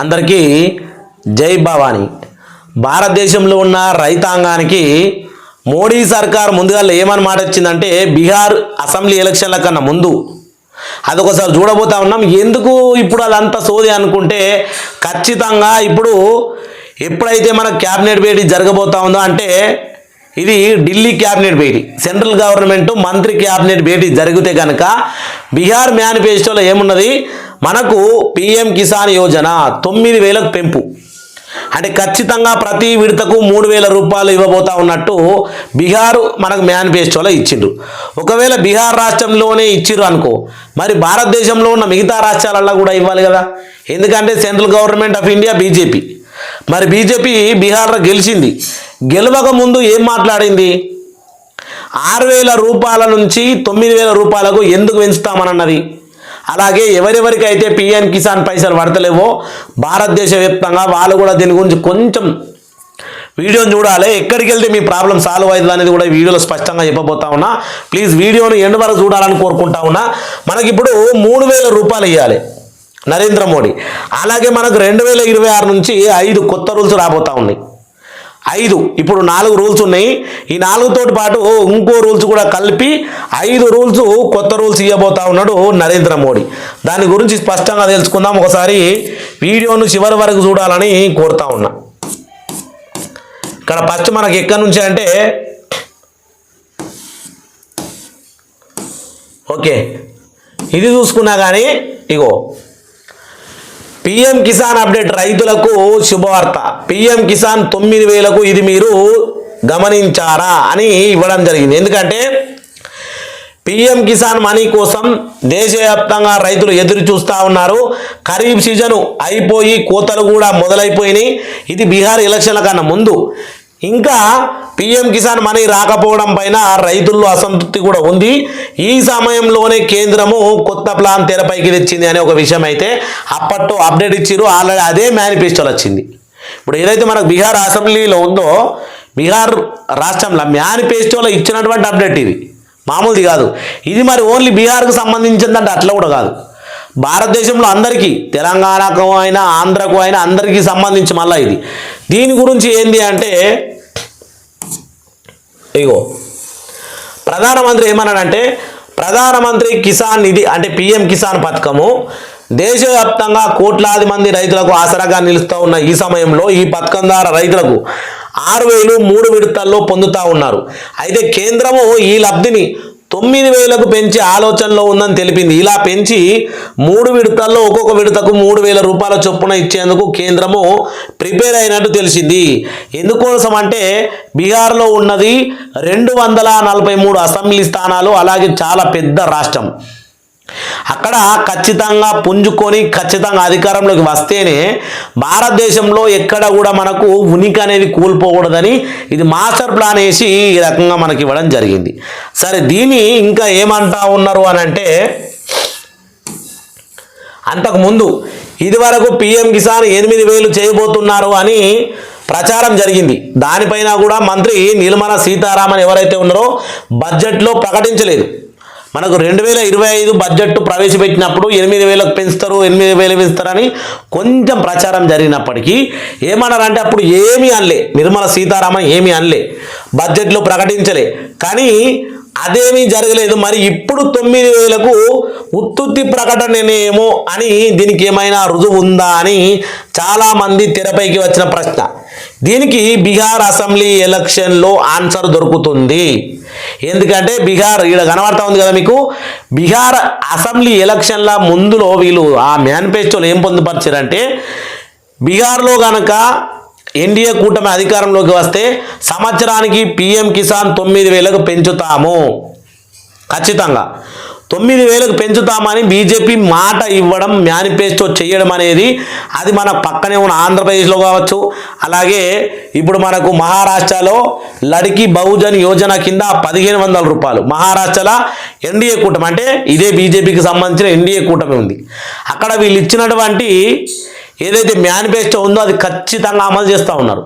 అందరికీ జై భవానీ. భారతదేశంలో ఉన్న రైతాంగానికి మోడీ సర్కార్ ముందుగా ఏమని మాట వచ్చిందంటే బీహార్ అసెంబ్లీ ఎలక్షన్ల కన్నా ముందు. అదొకసారి చూడబోతా ఉన్నాం. ఎందుకు ఇప్పుడు అదంతా సోది అనుకుంటే ఖచ్చితంగా ఇప్పుడు ఎప్పుడైతే మన క్యాబినెట్ భేటీ జరగబోతా ఉందో అంటే ఇది ఢిల్లీ క్యాబినెట్ భేటీ. సెంట్రల్ గవర్నమెంట్ మంత్రి క్యాబినెట్ భేటీ జరిగితే కనుక బీహార్ మేనిఫెస్టోలో ఏమున్నది? మనకు పిఎం కిసాన్ యోజన తొమ్మిది వేలకు పెంపు. అంటే ఖచ్చితంగా ప్రతి విడతకు మూడు వేల రూపాయలు ఇవ్వబోతా ఉన్నట్టు బీహార్ మనకు మేనిఫెస్టోలో ఇచ్చిండ్రు. ఒకవేళ బీహార్ రాష్ట్రంలోనే ఇచ్చిర్రు అనుకో మరి భారతదేశంలో ఉన్న మిగతా రాష్ట్రాలలో కూడా ఇవ్వాలి కదా? ఎందుకంటే central government of India BJP. మరి బీజేపీ బీహార్లో గెలిచింది. గెలవక ముందు ఏం మాట్లాడింది? ఆరు వేల రూపాయల నుంచి తొమ్మిది వేల రూపాయలకు ఎందుకు పెంచుతామనన్నది. అలాగే ఎవరెవరికైతే పిఎం కిసాన్ పైసలు పడతలేవో భారతదేశ వ్యాప్తంగా వాళ్ళు కూడా దీని గురించి కొంచెం వీడియోని చూడాలి. ఎక్కడికి వెళ్తే మీ ప్రాబ్లం సాల్వ్ అవుతుంది అనేది కూడా వీడియోలో స్పష్టంగా చెప్పబోతా ఉన్నా. ప్లీజ్ వీడియోను ఎండ్ వరకు చూడాలని కోరుకుంటా ఉన్నా. మనకి ఇప్పుడు మూడు వేల రూపాయలు ఇవ్వాలి నరేంద్ర మోడీ. అలాగే మనకు రెండు వేల ఇరవై ఆరు నుంచి ఐదు కొత్త రూల్స్ రాబోతా ఉన్నాయి. ఐదు. ఇప్పుడు నాలుగు రూల్స్ ఉన్నాయి. ఈ నాలుగుతోటి పాటు ఇంకో రూల్స్ కూడా కలిపి ఐదు రూల్స్ కొత్త రూల్స్ ఇవ్వబోతా ఉన్నాడు నరేంద్ర మోడీ. దాని గురించి స్పష్టంగా తెలుసుకుందాం. ఒకసారి వీడియోను చివరి వరకు చూడాలని కోరుతా ఉన్నా. ఇక్కడ ఫస్ట్ మనకి ఎక్కడి నుంచి అంటే ఓకే. ఇది చూసుకున్నా కానీ ఇగో పిఎం కిసాన్ అప్డేట్ రైతులకు శుభవార్త. పిఎం కిసాన్ తొమ్మిది వేలకు ఇది మీరు గమనించారా అని ఇవ్వడం జరిగింది. ఎందుకంటే పిఎం కిసాన్ మనీ కోసం దేశవ్యాప్తంగా రైతులు ఎదురు చూస్తూ ఉన్నారు. ఖరీఫ్ సీజను అయిపోయి కోతలు కూడా మొదలైపోయినాయి. ఇది బీహార్ ఎలక్షన్ల కన్నా ముందు. ఇంకా పిఎం కిసాన్ మనీ రాకపోవడం పైన రైతుల్లో అసంతృప్తి కూడా ఉంది. ఈ సమయంలోనే కేంద్రము కొత్త ప్లాన్ తెరపైకి తెచ్చింది అనే ఒక విషయం అయితే అప్పట్లో అప్డేట్ ఇచ్చిరు ఆల్రెడీ అదే మేనిఫెస్టోలో వచ్చింది. ఇప్పుడు ఏదైతే మనకు బీహార్ అసెంబ్లీలో ఉందో బీహార్ రాష్ట్రంలో మేనిఫెస్టోలో ఇచ్చినటువంటి అప్డేట్ ఇది. మామూలుది కాదు. ఇది మరి ఓన్లీ బీహార్కు సంబంధించిందంటే అట్లా కూడా కాదు. భారతదేశంలో అందరికీ తెలంగాణకు అయినా ఆంధ్రకు అయినా అందరికీ సంబంధించి మళ్ళీ ఇది. దీని గురించి ఏంది అంటే ఇగో ప్రధానమంత్రి ఏమన్నాడంటే ప్రధానమంత్రి కిసాన్ నిధి అంటే పిఎం కిసాన్ పథకము దేశవ్యాప్తంగా కోట్లాది మంది రైతులకు ఆసరాగా నిలుస్తూ ఉన్న ఈ సమయంలో ఈ పథకం ద్వారా రైతులకు ఆరు వేలు మూడు విడతల్లో పొందుతూ ఉన్నారు. అయితే కేంద్రము ఈ లబ్ధిని తొమ్మిది వేలకు పెంచే ఆలోచనలో ఉందని తెలిపింది. ఇలా పెంచి మూడు విడతల్లో ఒక్కొక్క విడతకు మూడు వేల రూపాయల చొప్పున ఇచ్చేందుకు కేంద్రము ప్రిపేర్ అయినట్టు తెలిసింది. ఎందుకోసం అంటే బీహార్లో ఉన్నది రెండు వందల నలభై మూడు అసెంబ్లీ స్థానాలు అలాగే చాలా పెద్ద రాష్ట్రం. అక్కడ ఖచ్చితంగా పుంజుకొని ఖచ్చితంగా అధికారంలోకి వస్తేనే భారతదేశంలో ఎక్కడ కూడా మనకు ఉనికి అనేది కూలిపోకూడదని ఇది మాస్టర్ ప్లాన్ వేసి ఈ రకంగా మనకి ఇవ్వడం జరిగింది. సరే దీన్ని ఇంకా ఏమంటా ఉన్నారు అని అంటే అంతకుముందు ఇదివరకు పిఎం కిసాన్ ఎనిమిది వేలు చేయబోతున్నారు అని ప్రచారం జరిగింది. దానిపైన కూడా మంత్రి నిర్మలా సీతారామన్ ఎవరైతే ఉన్నారో బడ్జెట్లో ప్రకటించలేదు. మనకు రెండు వేల ఇరవై ఐదు బడ్జెట్ ప్రవేశపెట్టినప్పుడు ఎనిమిది వేలకు పెంచుతారు ఎనిమిది వేలు పెంచుతారని కొంచెం ప్రచారం జరిగినప్పటికీ ఏమన్నారంటే అప్పుడు ఏమీ అనలే. నిర్మల సీతారామన్ ఏమీ అనలే. బడ్జెట్లో ప్రకటించలే. కానీ అదేమీ జరగలేదు. మరి ఇప్పుడు తొమ్మిది వేలకు ఉత్తుత్తి ప్రకటననేమో అని దీనికి ఏమైనా రుజువు ఉందా అని చాలామంది తెరపైకి వచ్చిన ప్రశ్న. దీనికి బీహార్ అసెంబ్లీ ఎలక్షన్లో ఆన్సర్ దొరుకుతుంది. ఎందుకంటే బీహార్ ఇక్కడ కనబడతా ఉంది కదా మీకు? బీహార్ అసెంబ్లీ ఎలక్షన్ల ముందులో వీళ్ళు ఆ మేనిఫెస్టోలు ఏం పొందుపరిచారంటే బీహార్లో కనుక ఎన్డీఏ కూటమి అధికారంలోకి వస్తే సంవత్సరానికి పిఎం కిసాన్ తొమ్మిది వేలకు పెంచుతాము. ఖచ్చితంగా. తొమ్మిది వేలకు పెంచుతామని బీజేపీ మాట ఇవ్వడం మేనిఫెస్టో చేయడం అనేది అది మన పక్కనే ఉన్న ఆంధ్రప్రదేశ్లో కావచ్చు. అలాగే ఇప్పుడు మనకు మహారాష్ట్రలో లడికి బహుజన్ యోజన కింద పదిహేను వందల రూపాయలు. మహారాష్ట్రలో ఎన్డీఏ కూటమి అంటే ఇదే బీజేపీకి సంబంధించిన ఎన్డీఏ కూటమి ఉంది. అక్కడ వీళ్ళు ఇచ్చినటువంటి ఏదైతే మేనిఫెస్టో ఉందో అది ఖచ్చితంగా అమలు చేస్తూ ఉన్నారు.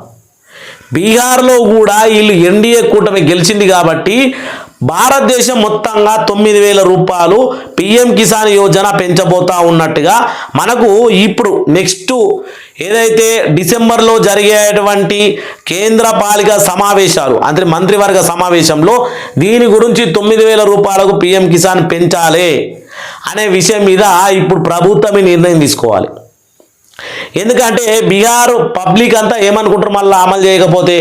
బీహార్లో కూడా వీళ్ళు ఎన్డీఏ కూటమి గెలిచింది కాబట్టి భారతదేశం మొత్తంగా తొమ్మిది వేల రూపాయలు పిఎం కిసాన్ యోజన పెంచబోతా ఉన్నట్టుగా మనకు ఇప్పుడు నెక్స్ట్ ఏదైతే డిసెంబర్లో జరిగేటువంటి కేంద్ర పాలిక సమావేశాలు అంటే మంత్రివర్గ సమావేశంలో దీని గురించి తొమ్మిది వేల రూపాయలకు పిఎం కిసాన్ పెంచాలి అనే విషయం మీద ఇప్పుడు ప్రభుత్వమే నిర్ణయం తీసుకోవాలి. ఎందుకంటే బీహార్ పబ్లిక్ అంతా ఏమనుకుంటారు? మళ్ళీ అమలు చేయకపోతే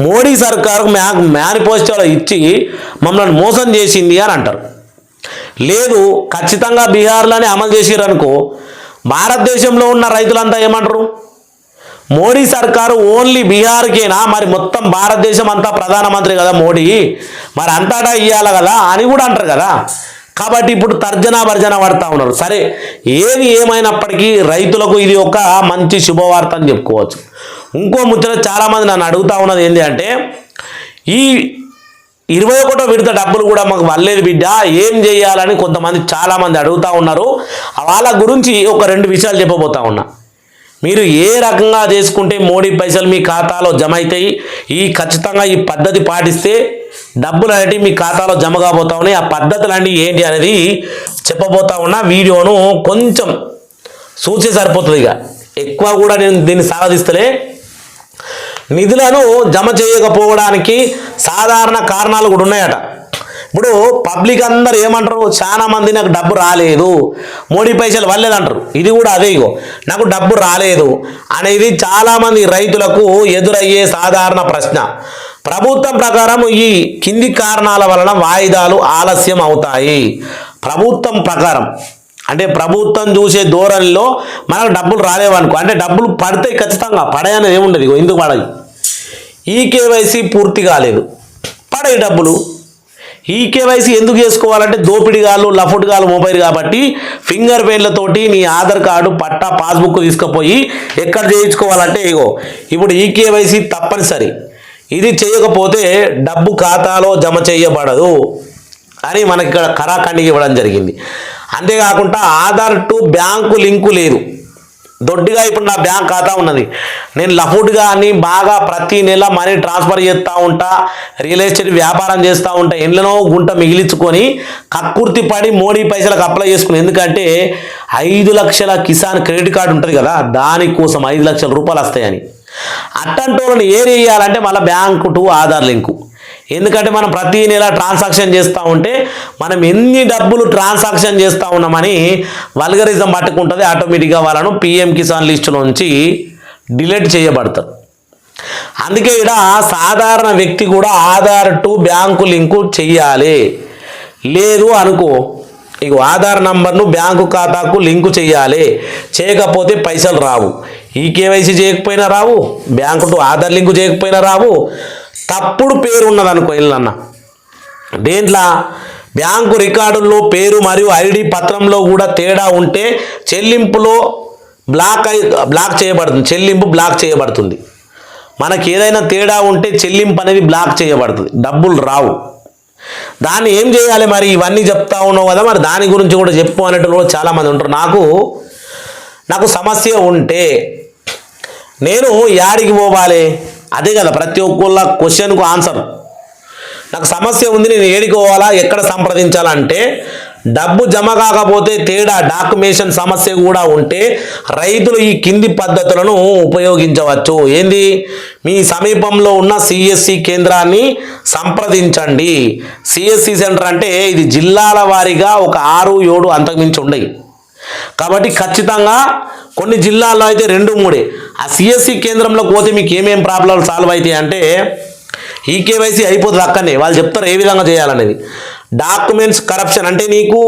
మోడీ సర్కారు మ్యా మేనిఫెస్టోలో ఇచ్చి మమ్మల్ని మోసం చేసింది అని అంటారు. లేదు ఖచ్చితంగా బీహార్లోనే అమలు చేసిరనుకో అనుకో భారతదేశంలో ఉన్న రైతులంతా ఏమంటారు? మోడీ సర్కారు ఓన్లీ బీహార్కేనా? మరి మొత్తం భారతదేశం అంతా ప్రధానమంత్రి కదా మోడీ? మరి అంతటా ఇవ్వాలి కదా అని కూడా అంటారు కదా. కాబట్టి ఇప్పుడు తర్జనా భర్జన పడతా ఉన్నారు. సరే ఏది ఏమైనప్పటికీ రైతులకు ఇది ఒక మంచి శుభవార్త అని చెప్పుకోవచ్చు. ఇంకో ముచ్చట చాలామంది నన్ను అడుగుతా ఉన్నది ఏంటి అంటే ఈ ఇరవై ఒకటో విడత డబ్బులు కూడా మాకు వల్లేదు బిడ్డ ఏం చేయాలని కొంతమంది చాలామంది అడుగుతా ఉన్నారు. వాళ్ళ గురించి ఒక రెండు విషయాలు చెప్పబోతా ఉన్నా. మీరు ఏ రకంగా చేసుకుంటే మోడీ పైసలు మీ ఖాతాలో జమ అవుతాయి ఈ ఖచ్చితంగా ఈ పద్ధతి పాటిస్తే డబ్బులు అనేవి మీ ఖాతాలో జమ కాబోతా ఉన్నాయి. ఆ పద్ధతులు అనేవి ఏంటి అనేది చెప్పబోతా ఉన్నా. వీడియోను కొంచెం సూచే సరిపోతుంది ఇక. ఎక్కువ కూడా నేను దీన్ని సాగదీస్తలే నిధులను జమ చేయకపోవడానికి సాధారణ కారణాలు కూడా ఉన్నాయట. ఇప్పుడు పబ్లిక్ అందరు ఏమంటారు? చాలా మంది నాకు డబ్బు రాలేదు. మోడీ పైసలు వల్లేదంటారు ఇది కూడా అదే ఇగో. నాకు డబ్బు రాలేదు అనేది చాలామంది రైతులకు ఎదురయ్యే సాధారణ ప్రశ్న. ప్రభుత్వం ప్రకారం ఈ కింది కారణాల వలన వాయిదాలు ఆలస్యం అవుతాయి. ప్రభుత్వం ప్రకారం అంటే ప్రభుత్వం చూసే ధోరణిలో మనకు డబ్బులు రాలేవనుకో అంటే డబ్బులు పడితే ఖచ్చితంగా పడాయని ఏముండదు ఇగో ఎందుకు పడాయి ఈ కేవైసీ పూర్తి కాలేదు. పడాయి డబ్బులు. ఈ కేవైసీ ఎందుకు చేసుకోవాలంటే దోపిడిగాలు లఫుడ్గాళ్ళు మొబైల్ కాబట్టి ఫింగర్ ప్రింట్లతోటి నీ ఆధార్ కార్డు పట్టా పాస్బుక్ తీసుకుపోయి ఎక్కడ చేయించుకోవాలంటే ఇగో ఇప్పుడు ఈ కేవైసీ తప్పనిసరి. ఇది చేయకపోతే డబ్బు ఖాతాలో జమ చేయబడదు. అని మనకి ఇక్కడ కరాఖండికి ఇవ్వడం జరిగింది. అంతేకాకుండా ఆధార్ టు బ్యాంకు లింకు లేదు. దొడ్డిగా ఇప్పుడు నా బ్యాంక్ ఖాతా ఉన్నది. నేను లఫుడ్గా అని బాగా ప్రతి నెల మనీ ట్రాన్స్ఫర్ చేస్తూ ఉంటా రియల్ ఎస్టేట్ వ్యాపారం చేస్తూ ఉంటా ఎండ్లనో గుంట మిగిలించుకొని కక్కుర్తి పడి మోడీ పైసలకు అప్లై చేసుకుని. ఎందుకంటే ఐదు లక్షల కిసాన్ క్రెడిట్ కార్డు ఉంటుంది కదా దానికోసం ఐదు లక్షల రూపాయలు వస్తాయని. అట్టంటోళ్ళని వాళ్ళని ఏం చేయాలంటే మళ్ళీ బ్యాంకు టు ఆధార్ లింకు. ఎందుకంటే మనం ప్రతి నెల ట్రాన్సాక్షన్ చేస్తూ ఉంటే మనం ఎన్ని డబ్బులు ట్రాన్సాక్షన్ చేస్తూ ఉన్నామని వల్గరిజం పట్టుకుంటుంది ఆటోమేటిక్గా వాళ్ళను పిఎం కిసాన్ లిస్టులో నుంచి డిలీట్ చేయబడతారు. అందుకే ఇక్కడ సాధారణ వ్యక్తి కూడా ఆధార్ టు బ్యాంకు లింకు చెయ్యాలి. లేదు అనుకో ఇక ఆధార్ నంబర్ను బ్యాంకు ఖాతాకు లింకు చేయాలి చేయకపోతే పైసలు రావు. ఈ కేవైసీ చేయకపోయినా రావు. బ్యాంకు టు ఆధార్ లింకు చేయకపోయినా రావు. తప్పుడు పేరు ఉన్నదనుకో ఇల్లన్న దేంట్లో? బ్యాంకు రికార్డుల్లో పేరు మరియు ఐడి పత్రంలో కూడా తేడా ఉంటే చెల్లింపులో బ్లాక్ అయి బ్లాక్ చేయబడుతుంది. చెల్లింపు బ్లాక్ చేయబడుతుంది. మనకి ఏదైనా తేడా ఉంటే చెల్లింపు అనేది బ్లాక్ చేయబడుతుంది. డబ్బులు రావు. దాన్ని ఏం చేయాలి మరి? ఇవన్నీ చెప్తా ఉన్నావు కదా మరి దాని గురించి కూడా చెప్పు అనేటప్పుడు చాలామంది ఉంటారు. నాకు నాకు సమస్య ఉంటే నేను యాడికి పోవాలి? అదే కదా ప్రతి ఒక్కళ్ళ క్వశ్చన్కు ఆన్సర్ నాకు సమస్య ఉంది నేను ఏడికి పోవాలా ఎక్కడ సంప్రదించాలంటే డబ్బు జమ కాకపోతే తేడా డాక్యుమేషన్ సమస్య కూడా ఉంటే రైతులు ఈ కింది పద్ధతులను ఉపయోగించవచ్చు. ఏంది? మీ సమీపంలో ఉన్న సిఎస్సి కేంద్రాన్ని సంప్రదించండి. సిఎస్సి సెంటర్ అంటే ఇది జిల్లాల వారీగా ఒక ఆరు ఏడు అంతకుమించి ఉండయి. కాబట్టి ఖచ్చితంగా కొన్ని జిల్లాల్లో అయితే రెండు మూడే. ఆ సిఎస్సి కేంద్రంలోకి పోతే మీకు ఏమేం ప్రాబ్లమ్స్ సాల్వ్ అవుతాయి అంటే ఈ కేవైసీ అయిపోతుంది అక్కడనే. వాళ్ళు చెప్తారు ఏ విధంగా చేయాలనేది. డాక్యుమెంట్స్ కరప్షన్ అంటే నీకు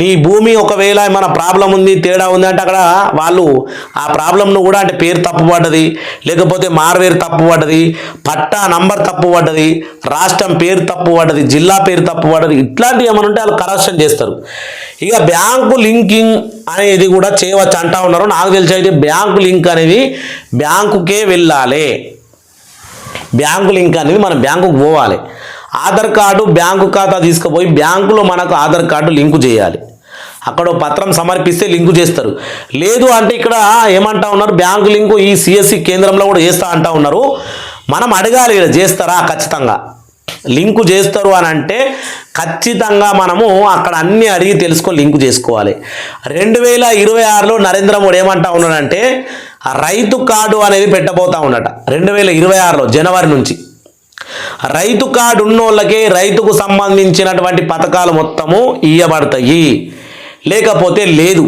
నీ భూమి ఒకవేళ ఏమైనా ప్రాబ్లం ఉంది తేడా ఉంది అంటే అక్కడ వాళ్ళు ఆ ప్రాబ్లంను కూడా అంటే పేరు తప్పుపడ్డది లేకపోతే మార్వేరు తప్పుపడ్డది పట్టా నంబర్ తప్పుపడ్డది రాష్ట్రం పేరు తప్పుపడ్డది జిల్లా పేరు తప్పుపడ్డది ఇట్లాంటివి ఏమైనా ఉంటే వాళ్ళు కరప్షన్ చేస్తారు. ఇక బ్యాంకు లింకింగ్ అనేది కూడా చేయవచ్చు అంటా ఉన్నారు. నాకు తెలిసి అయితే బ్యాంకు లింక్ అనేది బ్యాంకుకే వెళ్ళాలి. బ్యాంకు లింక్ అనేది మనం బ్యాంకుకు పోవాలి. ఆధార్ కార్డు బ్యాంకు ఖాతా తీసుకుపోయి బ్యాంకులో మనకు ఆధార్ కార్డు లింకు చేయాలి. అక్కడ పత్రం సమర్పిస్తే లింకు చేస్తారు. లేదు అంటే ఇక్కడ ఏమంటా ఉన్నారు? బ్యాంకు లింకు ఈ సిఎస్సి కేంద్రంలో కూడా చేస్తా అంటా ఉన్నారు. మనం అడగాలి ఇక్కడ చేస్తారా? ఖచ్చితంగా. లింకు చేస్తారు అని అంటే ఖచ్చితంగా మనము అక్కడ అన్ని అడిగి తెలుసుకొని లింకు చేసుకోవాలి. రెండు వేల ఇరవై ఆరులో నరేంద్ర మోడీ ఏమంటా ఉన్నాడంటే రైతు కార్డు అనేది పెట్టబోతా ఉన్నట. రెండు వేల ఇరవై ఆరులో జనవరి నుంచి. రైతు కార్డు ఉన్నోళ్ళకే రైతుకు సంబంధించినటువంటి పథకాలు మొత్తము ఇయ్యబడతాయి. లేకపోతే లేదు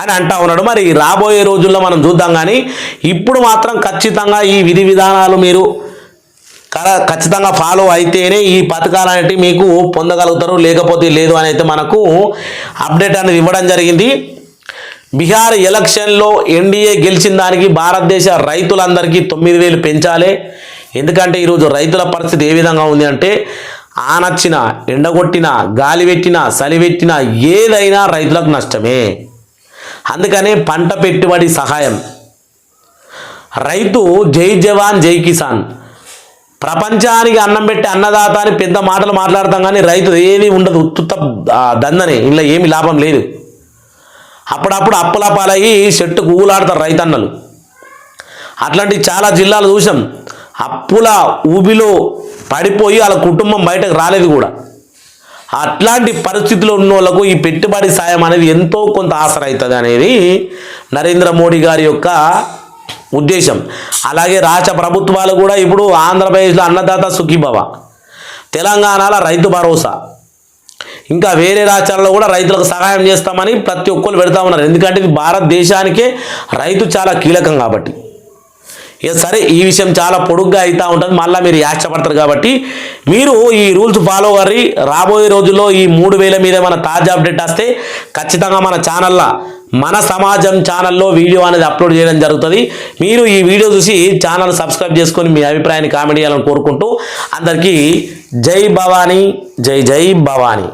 అని అంటా ఉన్నాడు. మరి రాబోయే రోజుల్లో మనం చూద్దాం కానీ ఇప్పుడు మాత్రం ఖచ్చితంగా ఈ విధి విధానాలు మీరు కర- ఖచ్చితంగా ఫాలో అయితేనే ఈ పథకాలు అనేవి మీకు పొందగలుగుతారు లేకపోతే లేదు అని అయితే మనకు అప్డేట్ అనేది ఇవ్వడం జరిగింది. బీహార్ ఎలక్షన్లో ఎన్డీఏ గెలిచిన దానికి భారతదేశ రైతులందరికీ తొమ్మిది వేలు పెంచాలి. ఎందుకంటే ఈరోజు రైతుల పరిస్థితి ఏ విధంగా ఉంది అంటే ఆనొచ్చిన ఎండగొట్టిన గాలి పెట్టిన చలిపెట్టినా ఏదైనా రైతులకు నష్టమే. అందుకనే పంట పెట్టుబడి సహాయం. రైతు జై జవాన్ జై కిసాన్. ప్రపంచానికి అన్నం పెట్టి అన్నదాత అని పెద్ద మాటలు మాట్లాడతాం కానీ రైతు ఏది ఉండదు. ఉత్తుత్త దందనే. ఇంట్లో ఏమి లాభం లేదు. అప్పుడప్పుడు అప్పులపాలయ్యి చెట్టుకు ఊలాడతారు రైతన్నలు. అట్లాంటి చాలా జిల్లాలు చూసాం అప్పుల ఊబిలో పడిపోయి వాళ్ళ కుటుంబం బయటకు రాలేదు కూడా. అట్లాంటి పరిస్థితుల్లో ఉన్న వాళ్ళకు ఈ పెట్టుబడి సాయం అనేది ఎంతో కొంత ఆసర అవుతుంది అనేది నరేంద్ర మోడీ గారి యొక్క ఉద్దేశం. అలాగే రాష్ట్ర ప్రభుత్వాలు కూడా ఇప్పుడు ఆంధ్రప్రదేశ్లో అన్నదాత సుఖీభవ తెలంగాణలో రైతు భరోసా ఇంకా వేరే రాష్ట్రాల్లో కూడా రైతులకు సహాయం చేస్తామని ప్రతి ఒక్కరు పెడతా ఉన్నారు. ఎందుకంటే ఇది భారతదేశానికే రైతు చాలా కీలకం కాబట్టి. ఇక సరే ఈ విషయం చాలా పొడుగ్గా అవుతూ ఉంటుంది. మళ్ళీ మీరు యాష్టపడతారు కాబట్టి మీరు ఈ రూల్స్ ఫాలో కర్రి రాబోయే రోజుల్లో ఈ మూడు వేల మీద మన తాజా అప్డేట్ వస్తే ఖచ్చితంగా మన ఛానల్లో మన సమాజం ఛానల్లో వీడియో అనేది అప్లోడ్ చేయడం జరుగుతుంది. మీరు ఈ వీడియో చూసి ఛానల్ సబ్స్క్రైబ్ చేసుకొని మీ అభిప్రాయాన్ని కామెంట్ చేయాలని కోరుకుంటూ అందరికీ జై భవానీ జై జై భవానీ.